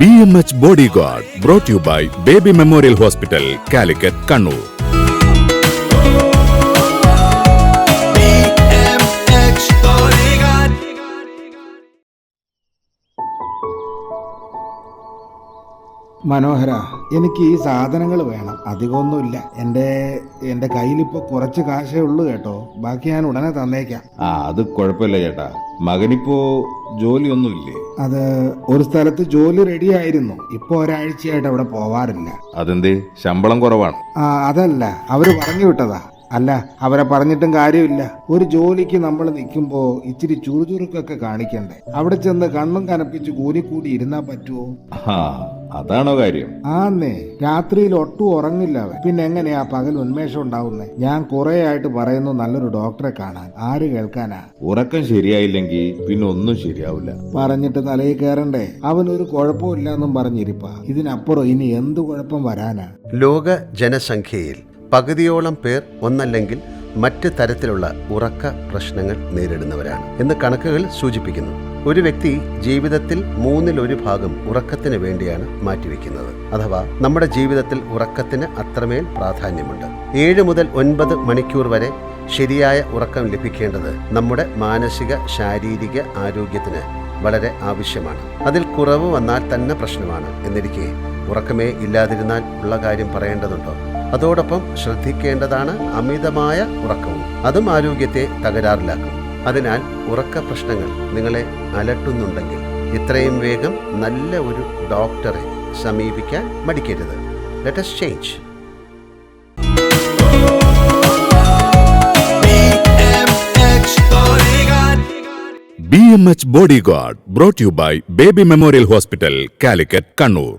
B M H body guard brought you by baby memorial hospital Calicut Kannur Bodyguard. മനോഹര എനിക്ക് ഈ സാധനങ്ങൾ വേണം. അധികമൊന്നുമില്ല. എന്റെ എന്റെ കയ്യിലിപ്പോൾ കുറച്ച് കാശേ ഉള്ളൂ കേട്ടോ. ബാക്കി ഞാൻ ഉടനെ തന്നേക്കാം. ആ അത് കുഴപ്പമില്ല ചേട്ടാ. മകനിപ്പോ ജോലിയൊന്നുമില്ലേ? അത് ഒരു സ്ഥലത്ത് ജോലി റെഡി ആയിരുന്നു ഇപ്പൊ ഒരാഴ്ചയായിട്ട് അവിടെ പോവാറില്ല. അതെന്തേ? ശമ്പളം കുറവാണ്. ആ അതല്ല. അവർ പറഞ്ഞു വിട്ടതാ. അല്ല അവരെ പറഞ്ഞിട്ടും കാര്യമില്ല. ഒരു ജോലിക്ക് നമ്മൾ നിൽക്കുമ്പോൾ ഇച്ചിരി ചുറുചുറുക്കൊക്കെ കാണിക്കണ്ടേ? അവിടെ ചെന്ന് കണ്ണും കനപ്പിച്ച് കൂനിക്കൂടി ഇരുന്നാ പറ്റുമോ ആ അതാണോ കാര്യം? ആന്നേ രാത്രിയിൽ ഒട്ടും ഉറങ്ങില്ല അവൻ. പിന്നെ എങ്ങനെയാ പകൽ ഉന്മേഷം ഉണ്ടാവുന്നേ? ഞാൻ കുറെ ആയിട്ട് പറയുന്നു നല്ലൊരു ഡോക്ടറെ കാണാൻ. ആര് കേൾക്കാനാ? ഉറക്കം ശരിയായില്ലെങ്കിൽ പിന്നെ ഒന്നും ശരിയാവില്ല. പറഞ്ഞിട്ട് തലയിൽ കയറണ്ടേ? അവനൊരു കുഴപ്പമില്ലെന്നും പറഞ്ഞിരിപ്പാ. ഇതിനപ്പുറം ഇനി എന്ത് കുഴപ്പം വരാനാ? ലോക ജനസംഖ്യയിൽ പകുതിയോളം പേർ ഒന്നല്ലെങ്കിൽ മറ്റ് തരത്തിലുള്ള ഉറക്ക പ്രശ്നങ്ങൾ നേരിടുന്നവരാണ് എന്ന് കണക്കുകൾ സൂചിപ്പിക്കുന്നു. ഒരു വ്യക്തി ജീവിതത്തിൽ മൂന്നിൽ ഒരു ഭാഗം ഉറക്കത്തിന് വേണ്ടിയാണ് മാറ്റിവെക്കുന്നത്. അഥവാ നമ്മുടെ ജീവിതത്തിൽ ഉറക്കത്തിന് അത്രമേൽ പ്രാധാന്യമുണ്ട്. ഏഴ് മുതൽ ഒൻപത് മണിക്കൂർ വരെ ശരിയായ ഉറക്കം ലഭിക്കേണ്ടത് നമ്മുടെ മാനസിക ശാരീരിക ആരോഗ്യത്തിന് വളരെ ആവശ്യമാണ്. അതിൽ കുറവ് വന്നാൽ തന്നെ പ്രശ്നമാണ് എന്നിരിക്കെ ഉറക്കമേ ഇല്ലാതിരുന്നാൽ ഉള്ള കാര്യം പറയേണ്ടതുണ്ടോ? അതോടൊപ്പം ശ്രദ്ധിക്കേണ്ടതാണ് അമിതമായ ഉറക്കവും. അതും ആരോഗ്യത്തെ തകരാറിലാക്കും. അതിനാൽ ഉറക്ക പ്രശ്നങ്ങൾ നിങ്ങളെ അലട്ടുന്നുണ്ടെങ്കിൽ ഇത്രയും വേഗം നല്ല ഒരു ഡോക്ടറെ സമീപിക്കാൻ മടിക്കരുത്. Let's change. B M H body guard brought you by baby memorial hospital Calicut Kannur